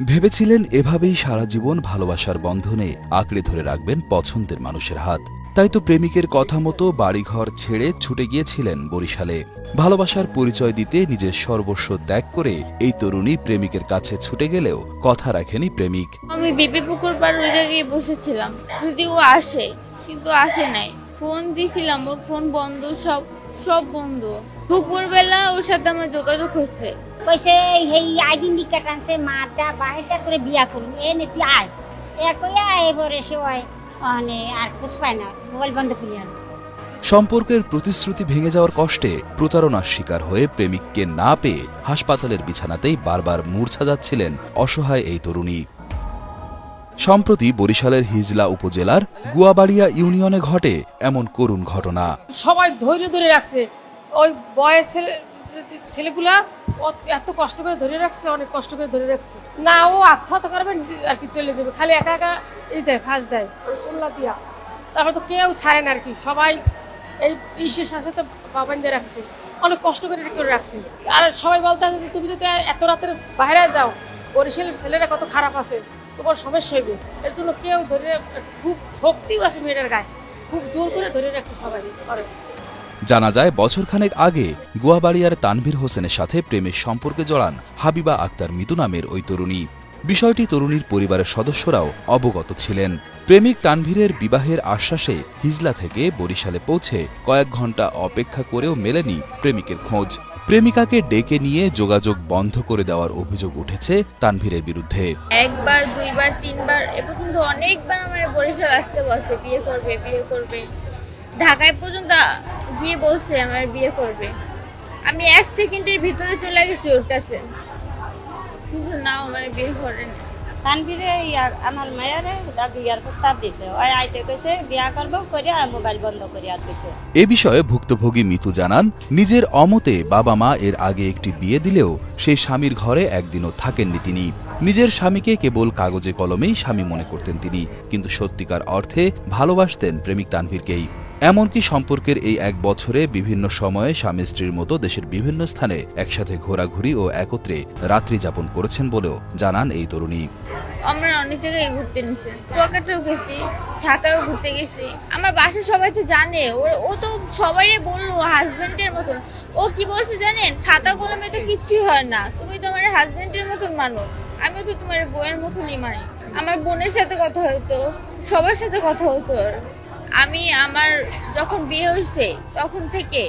ভেবেছিলেন এভাবেই সারা জীবন ভালোবাসার বন্ধনে আঁকড়ে ধরে রাখবেন পছন্দের মানুষের হাত। তাই তো প্রেমিকের কথা মতো বাড়িঘর ছেড়ে ছুটে গিয়েছিলেন বরিশালে। ভালোবাসার পরিচয় দিতে নিজের সর্বস্ব ত্যাগ করে এই তরুণী প্রেমিকের কাছে ছুটে গেলেও কথা রাখেনি প্রেমিক। আমি বিপি পুকুর পার ওই জায়গায় বসেছিলাম। যদি ও আসে, কিন্তু আসে নাই। ফোন দিছিলাম, ওর ফোন বন্ধ, সব সব বন্ধ। দুপুরবেলা ওর সাথে আমার যোগাযোগ হচ্ছে। কইছে সেই আইডেন্টি কার্ড আনছে মাটা বাড়িটা করে বিয়া করুন এ নে তুই আয়। এ কইয়া এবারে সে হয় মানে আর খোঁজ পায় না মোবাইল বন্ধ করিয়া সম্পর্কের প্রতিশ্রুতি ভেঙে যাওয়ার কষ্টে প্রতারণার শিকার হয়ে প্রেমিককে না পেয়ে হাসপাতালের বিছানাতেই বারবার মূর্ছা যাচ্ছিলেন অসহায় এই তরুণী। সম্প্রতি বরিশালের হিজলা উপজেলার গুয়াবাড়িয়া ইউনিয়নে ঘটে এমন করুণ ঘটনা। সবাই ধৈর্য ধরে রাখছে। ওই বয়স ছেলে ছেলেগুলা এত কষ্ট করে ধরে রাখছে, অনেক কষ্ট করে ধরে রাখছে। না, ও আত্মহত্যা করবে আর কি চলে যাবে। খালি একা একা এই দেয়, ফাঁস দেয়, উল্লা দিয়া। তারপর তো কেউ ছাড়ে না আর কি। সবাই এই ইসের সাথে সাথে বাবাইন্দে রাখছে। অনেক কষ্ট করে করে রাখছে। আর সবাই বলতে আছে যে, তুমি যদি এত রাতের বাইরে যাও, বরিশালের ছেলেরা কত খারাপ আছে। তোমার সমস্যা হইবে। এর জন্য কেউ ধরে খুব শক্তিও আছে মেয়েটার গায়ে। খুব জোর করে ধরে রাখছে সবাই জানা যায়, বছরখানেক আগে গুয়াবাড়িয়ার তানভীর হোসেনের সাথে প্রেমের সম্পর্কে জড়ান হাবিবা আক্তার মিতু নামের ওই তরুণী। বিষয়টি তরুণীর পরিবারের সদস্যরাও অবগত ছিলেন। প্রেমিক তানভীরের বিবাহের আশ্বাসে হিজলা থেকে বরিশালে পৌঁছে কয়েক ঘণ্টা অপেক্ষা করেও মেলেনি প্রেমিকের খোঁজ। প্রেমিকাকে ডেকে নিয়ে যোগাযোগ বন্ধ করে দেওয়ার অভিযোগ উঠেছে তানভীরের বিরুদ্ধে। একবার, দুইবার, তিনবার, এ পর্যন্ত অনেকবার আমার বরিশাল আসতে বসে বিয়ে করবে বিয়ে করবে। ঢাকায় পর্যন্ত গিয়ে বলছে আমার বিয়ে করবে। আমি এক সেকেন্ডের ভিতরে চলে গেছি ওর কাছে। কিন্তু না আমার বিয়ে করেনি তানবিরে ইয়ার আমার মায়েরে বিয়ার প্রস্তাব দিছে। ওই আইতে কইছে বিয়া করব করে আর মোবাইল বন্ধ করিয়া দিছে। এ বিষয়ে ভুক্তভোগী মিতু জানান নিজের অমতে বাবা মা এর আগে একটি বিয়ে দিলেও সেই স্বামীর ঘরে একদিনও থাকেননি তিনি। নিজের স্বামীকে কেবল কাগজে কলমেই স্বামী মনে করতেন তিনি কিন্তু সত্যিকার অর্থে ভালোবাসতেন প্রেমিক তানভীরকেই। এমনকি সম্পর্কের এই এক বছরে বিভিন্ন সময়ে স্বামী স্ত্রীর মতো দেশের বিভিন্ন স্থানে একসাথে ঘোরাঘুরি ও একত্রে রাত্রি যাপন করেছেন বলেও জানান এই তরুণী। আমরা অনেক জায়গায় ঘুরতে নিছে কুয়াকাটাও গেছি, ঢাকাও ঘুরতে গেছি। আমার বাসার সবাই তো জানে। ও তো সবাই বলল হাজবেন্ডের মতন। ও কি বলছে জানেন? খাতা কলমে তো কিচ্ছুই হয় না। তুমি তো আমার হাজবেন্ডের মতন মানুষ আমিও তো তোমার বইয়ের মতনই মানি। আমার বোনের সাথে কথা হতো, সবার সাথে কথা হতো। আমি আমার যখন বিয়ে হয়েছে, তখন থেকে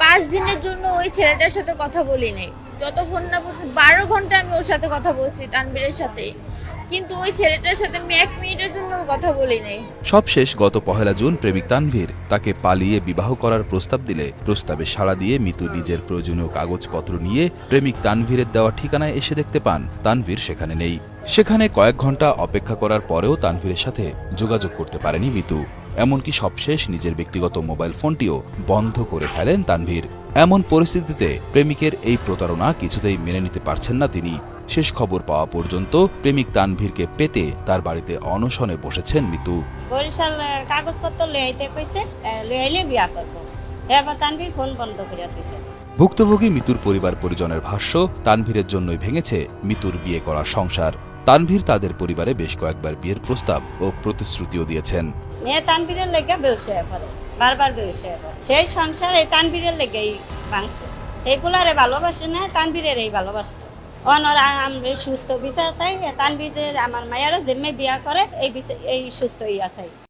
পাঁচ দিনের জন্য ওই ছেলেটার সাথে কথা বলি নাই যতক্ষণ না পর্যন্ত বারো ঘণ্টা আমি ওর সাথে কথা বলছি তানবীরের সাথে। কিন্তু ওই ছেলেটার সাথে আমি এক মিনিটের জন্য কথা বলি নাই সবশেষ গত পহেলা জুন প্রেমিক তানভীর তাকে পালিয়ে বিবাহ করার প্রস্তাব দিলে, প্রস্তাবে সাড়া দিয়ে মিতু নিজের প্রয়োজনীয় কাগজপত্র নিয়ে প্রেমিক তানভীরের দেওয়া ঠিকানায় এসে দেখতে পান, তানভীর সেখানে নেই। সেখানে কয়েক ঘণ্টা অপেক্ষা করার পরেও তানভীরের সাথে যোগাযোগ করতে পারেনি মিতু। এমনকি সবশেষ নিজের ব্যক্তিগত মোবাইল ফোনটিও বন্ধ করে ফেলেন তানভীর। এমন পরিস্থিতিতে প্রেমিকের এই প্রতারণা কিছুতেই মেনে নিতে পারছেন না তিনি। শেষ খবর পাওয়া পর্যন্ত প্রেমিক তানভীরকে পেতে তার বাড়িতে অনশনে বসেছেন মিতু। বরিশাল কাগজপত্র লই আইতে কইছে আহ, লই আইলে বিয়া করব। এবার তানবি ফোন বন্ধ করিয়া দিছে। ভুক্তভোগী মিতুর পরিবার পরিজনের ভাষ্য তানভীরের জন্যই ভেঙেছে মিতুর বিয়ে করা সংসার। তানভীর তাদের পরিবারে বেশ কয়েকবার বিয়ের প্রস্তাব ও প্রতিশ্রুতিও দিয়েছেন। মেয়ে তানভীরের লেগে ব্যবসায় করে, বারবার ব্যবসায় করে। সেই সংসার এই তানভীরের লেগেই ভাঙছে। ভালোবাসে না, তানভীরের এই ভালোবাসতো। অনরা আমরা সুস্থ বিচার চাই, তানভীর যে আমার মায়েরা জিম্মে বিয়া করে, এই এই সুস্থ ইয়া চাই